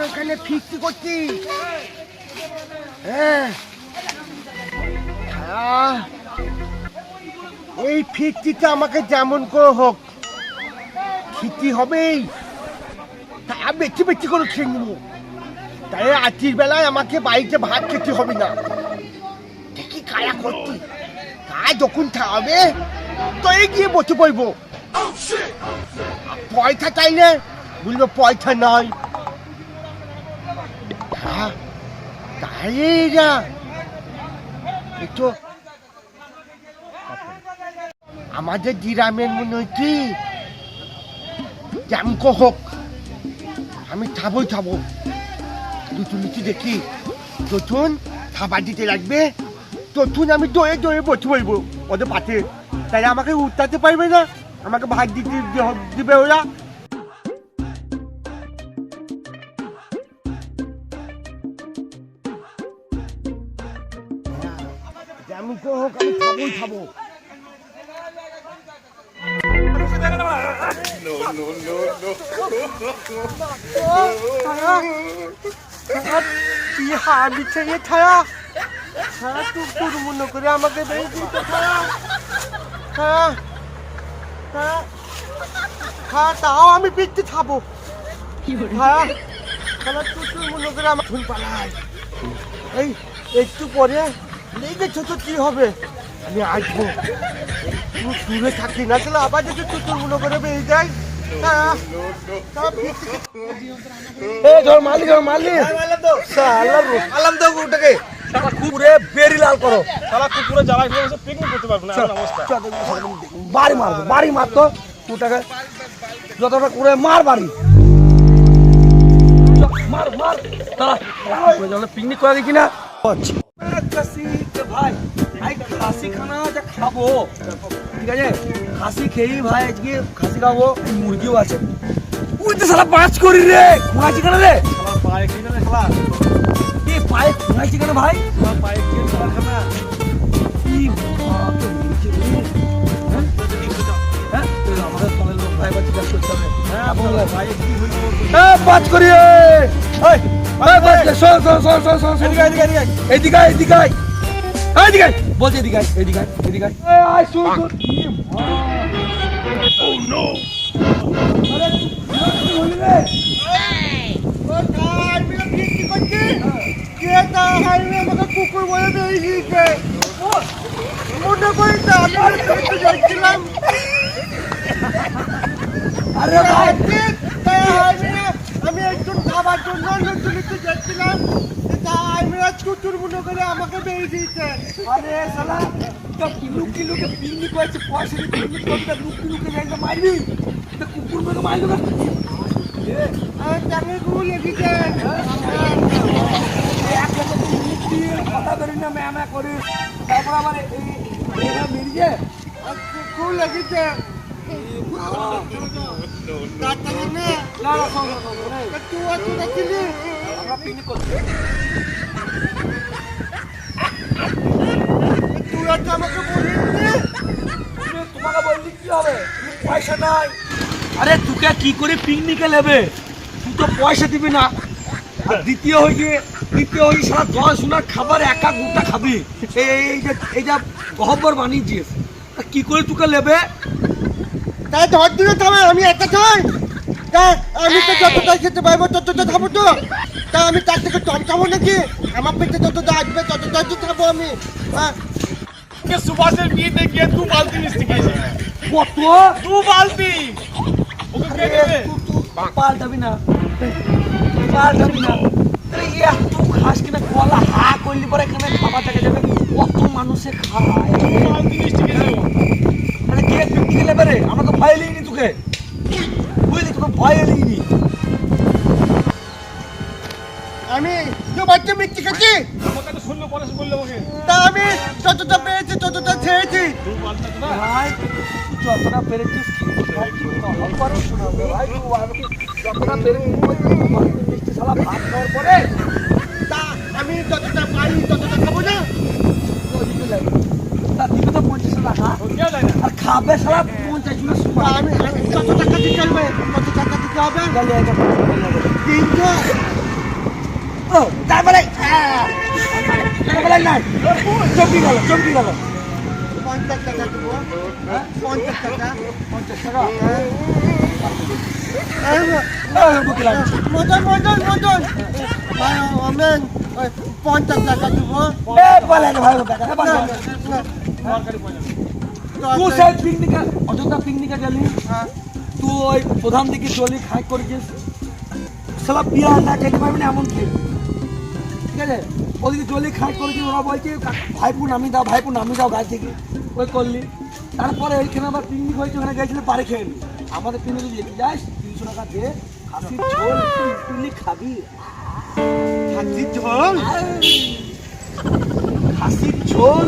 ফিস্টি করছি। হ্যাঁ। আহ, এই ফিস্টিটা আমাকে যেমন করে হোক খিটি হবেই। তা বেশি বেশি করে খেয়ে নেব। তাই রাত্রির বেলায় আমাকে বাড়িতে ভাত খেতে হবে না। দেখি কায়া করছি। তা যখন খাওয়াবে তো গিয়ে বসে পড়ব। পয়সা চাইলে বলব পয়সা নয় হ্যাঁ আমাদের গ্রামের মনে হচ্ছে যেমন হোক। আমি খাবোই খাব দুটো নিচে দেখি। তথুন খাবার দিতে লাগবে। তথুন আমি দয়ে দয়ে বসে বলব ওদের পাতে। তাই আমাকে উঠতে পারবে না? আমাকে ভাত দিতে দিবে ওরা। হোক আমি খাবোই খাব কি হাবি ছেড়ে ছায়া ছায়া তুই তোর করে আমাকে বেশ দিতে ছায়া ছায়া ছায়া ছায়া তাও আমি পিঠতে খাব ছায়া ছায়া তুই মনে করে আমার ফুল পালাই এই একটু পরে লেগে ছোট কি হবে? আমি আসব। তুই দূরে থাকি না তাহলে আবার যদি তুই তোর মনে করে বেরিয়ে যাই ছায়া ছায়া পিঠতে এই ধর মালিক ধর মালিক। শালা রো- আলাম তো ওটাকে কুকুরে বেরি লাল করো। সারা কুকুরে জ্বালায় ফেলে পিকনিক করতে পারব না বাড়ি মারবো বাড়ি মারতো কুটাকে যতটা করে মার বাড়ি। মার মার। তারা পিকনিক করে দেখি না। খাসি ভাই ভাই খাসি খানা যা খাব। ঠিক আছে? খাসি খেয়েই ভাই আজকে খাসি খাব মুরগিও আছে। তো পাঁচ করি রে খুঁড়াইছি কেন রে? পায়ে রে শালা। এ পায়ে খুঁড়াইছি কেন ভাই? পায়ে কিনে শালা খানা কি বাপ রে, নিচে এদিকে। বলছি এদিকে আয়। শোন। আরে, তুই হলি রে? কোথায় মিলে ফিস্টি করছি কে তা হাইওয়ে আমাকে কুকুর বলে বেরিয়েছে মনে করি তো আমি ফিস্টি যাচ্ছিলাম আরে ভাই, তাই হাইওয়ে আমি একজন খাবার জন্য নতুন নিতে যাচ্ছিলাম তা হাইওয়ে কুকুর মনে করে আমাকে বেরিয়ে দিয়েছে আরে শালা, তা লুক লুকে পিকনিক হয়েছে, পয়সা দিয়ে পিকনিক করবি, তা লুক লুকে যাই তো মারবি। তা কুকুর মেরে মারলো না। আর টাঙে গুলো লেগেছে কথা ধরি না ম্যা ম্যা করিস। তারপর আবার এই- মেরিয়ে কুকুর লেগেছে আরে তোকে কি করে পিকনিকে নেবে? তুই তো পয়সা দিবি না। দ্বিতীয় হয়ে দ্বিতীয় হয়ে সারা দশ জনের খাবার একা গোটা খাবি। এই যে এই যা গহব্বর বানিয়েছিস কি করে তোকে নেবে? তাই ধর দিলে তবে আমি একা খাই তা আমি তো যতটা খেতে পারব ততটা খাব তো তা। আমি তার থেকে কম খাব নাকি? আমার পেটে যতটা আসবে ততটা তো খাব আমি। হ্যাঁ সুভাষের বিয়েতে গিয়ে দু বালতি মিষ্টি খেয়েছে। কত দু বালতি। ওকে কে পাল্টাবি না। পাল্টাবি না। এত খাস কিনা গলা হা করলি পরে এখানে খাবার থেকে যাবে। কত মানুষে খায়। বালতি মিষ্টি খেয়েছে আরে কে পিকনিকে নেবে রে আমরা ভয় লিনি তোকে। বুঝলি তোকে ভয় লিনি আমি দু বাচ্চা মিষ্টি খাচ্ছি। আমাকে শুনলো পরে বলল ওকে তা আমি যতটা পেয়েছি ততটা না ভাই যতটা পেরেছিস ভাই আমাকে যতটা পেরেছিস মিষ্টি শালা ভাত খাওয়ার পরে তা আমি যতটা পারি ততটা খাব না ওদিকে লাগে তা দিবে তো পঞ্চাশ টাকা কেউ দেয় না আর খাবে সারা পঞ্চাশ জনের তা সময় আমি যত টাকা দিতে হবে? তত টাকা দিতে হবে? তিনশো তো তারপরে হ্যাঁ, তারপরে নাই চমকি গেল চমকি গেল। পঞ্চাশ টাকা দেবো হ্যাঁ? পঞ্চাশ টাকা। পঞ্চাশ টাকা? লাগছে। মদন মদন মদন। ওই পঞ্চাশ টাকা দেবো। এ, পালাই তুই সেই পিকনিকে অযোধ্যা পিকনিকে গেলি। হ্যাঁ। তুই ওই প্রধান দিকে চলি খাই করেছিস। সালা বিয়ার না খেতে পারবি না এমন খেয়ে ঠিক আছে? ওদিকে চলি খাই করেছিস ওরা বলছে ভাইপু নামি দাও ভাইপু নামি দাও গাছ থেকে। ওই করলি। তারপরে ওইখানে আবার পিকনিক হয়েছে ওখানে গেছিলি পারে খেয়ে। নিলি। আমাদের পিকনিকে যেতে যাস তিনশো টাকা দে খাসির ঝোল তুই খাবি। খাসির ঝোল? খাসির ঝোল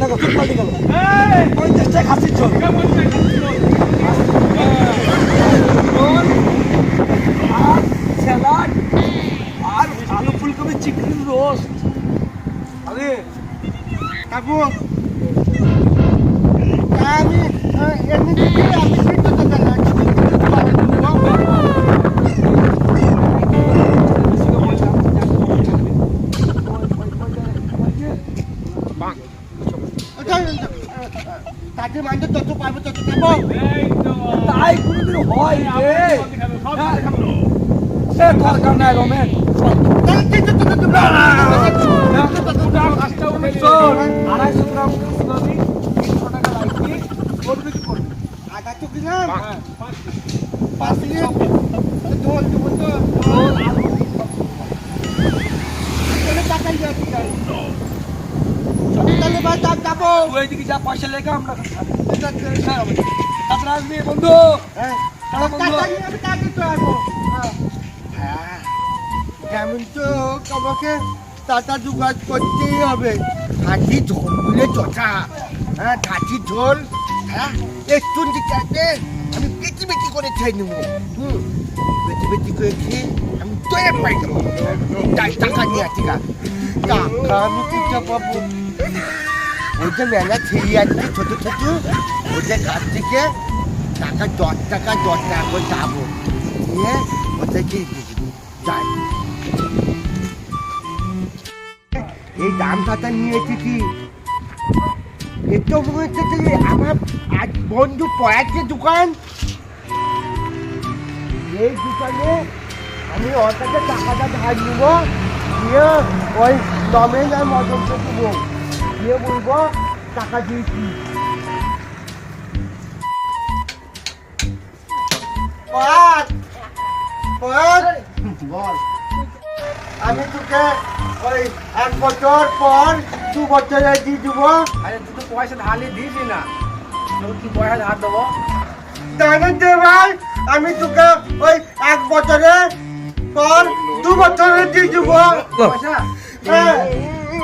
দেখো পাল্টে গেল পঞ্চাশ খাসির ঝোল আর স্যালাড আর আলু ফুলকপি চিকেন রোস্ট। আরে, কাকু। আমি এমনি পয়সা লেখা আমরা হ্যাঁ তারপরে আসবি বন্ধু। হ্যাঁ বন্ধু তো আসব হ্যাঁ যেমন তো আমাকে টাকা জোগাড় করতেই হবে। খাঁটি ঝোল বলে চটা হ্যাঁ খাঁটি ঝোল। হ্যাঁ একটু দিকে আমি বেশি বেশি করে খেয়ে নেব। হুম বেশি বেশি করে খেয়ে আমি তৈরি পাই দেবো। টাকা নিয়ে আসি টাকা আমি কোথা পাবো? যে মেলা ছেড়ে ছোট ছোট। ওদের কাছ থেকে? টাকা দশ টাকা দশ টাকা করে যাব। নিয়ে যাই। এই দাম খাতা নিয়ে এসেছি। এত মনে হচ্ছে আমার আজ বন্ধু পয়ার দোকান। এই দোকানে আমি ওর কাছে টাকাটা ধার নিব। দিয়ে ওই দমেন আর মদনকে দেবো। দিয়ে বলব টাকা দিয়েছি আমি তোকে ওই এক বছর পর দু বছরে দিয়ে দেবো। আরে তুই তো পয়সা ধার নিয়ে দিয়েছি না। তোর কি পয়সা ধার দেবো? জানেন যে ভাই আমি তোকে ওই এক বছরে পর দু বছরে দিয়ে দেবো। পয়সা? হ্যাঁ।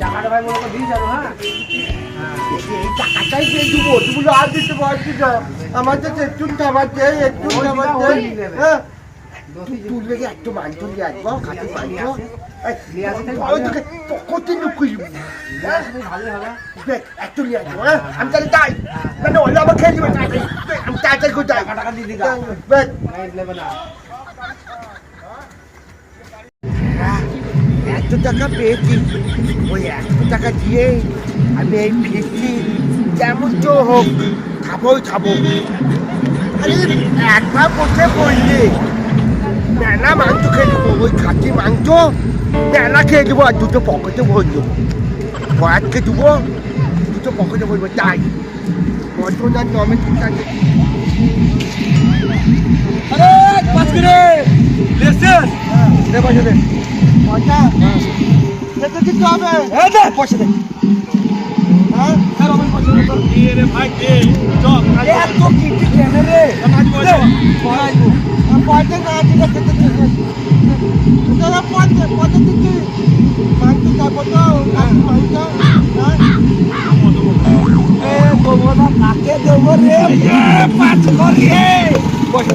টাকাটা ভাই মনে করে দিস কেন হ্যাঁ? টাকাটাই দিয়ে দেবো তুমি আর দিতে পারছি না আমার তো একটু খাবার দেয় একটু খাবার দেয়। হ্যাঁ? দোষী একটু তাই ওই তোকে কত লোক করবি হ্যাঁ হ্যাঁ? আমি তাহলে যাই। মানে ওই আমার খেয়ে দিবে আমি তাড়াতাড়ি করে যাই। টাকা দিয়ে দিগা। একশো টাকা পেয়েছি। ওই একশো টাকা দিয়ে আমি এই ফিরছি। যেমন তো হোক খাবোই খাব। আরে একবার বসে পড়লে মেলা মাংস খেয়ে দেবো ওই খাসি মাংস মেলা খেয়ে দেবো আর দুটো পকেটে ভরে দেবো কয়েককে দেবো দুটো পকেটে ভরবো তাই। মটন আর থাকে আরে পাঁচ মিনিট। লেসেন দে পয়সা? পয়সা সেটা দিতে হবে। এ দে পয়সা দে। হ্যাঁ? হ্যাঁ রমেন পয়সা দে। দিয়ে রে ভাই দে চল এত কিটি কেন রে? করো। দে, পড়াইবো। পয়সা না ঠিক আছে ঠিক আছে পথে পথে দিচ্ছি মাংস খাব তো হ্যাঁ? এ দেবো কাকে দেবো রে? পাঁচ করে পয়সা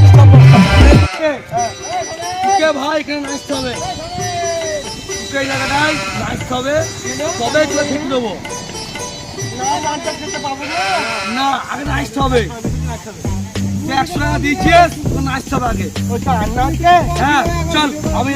এখানে হবে। এই জায়গাটায় আসতে হবে। তবে তোকে ঠিক দেবো না আগে নাচতে হবে। একশো টাকা দিয়েছিস তো নাচতে হবে আগে। হ্যাঁ চল আমি।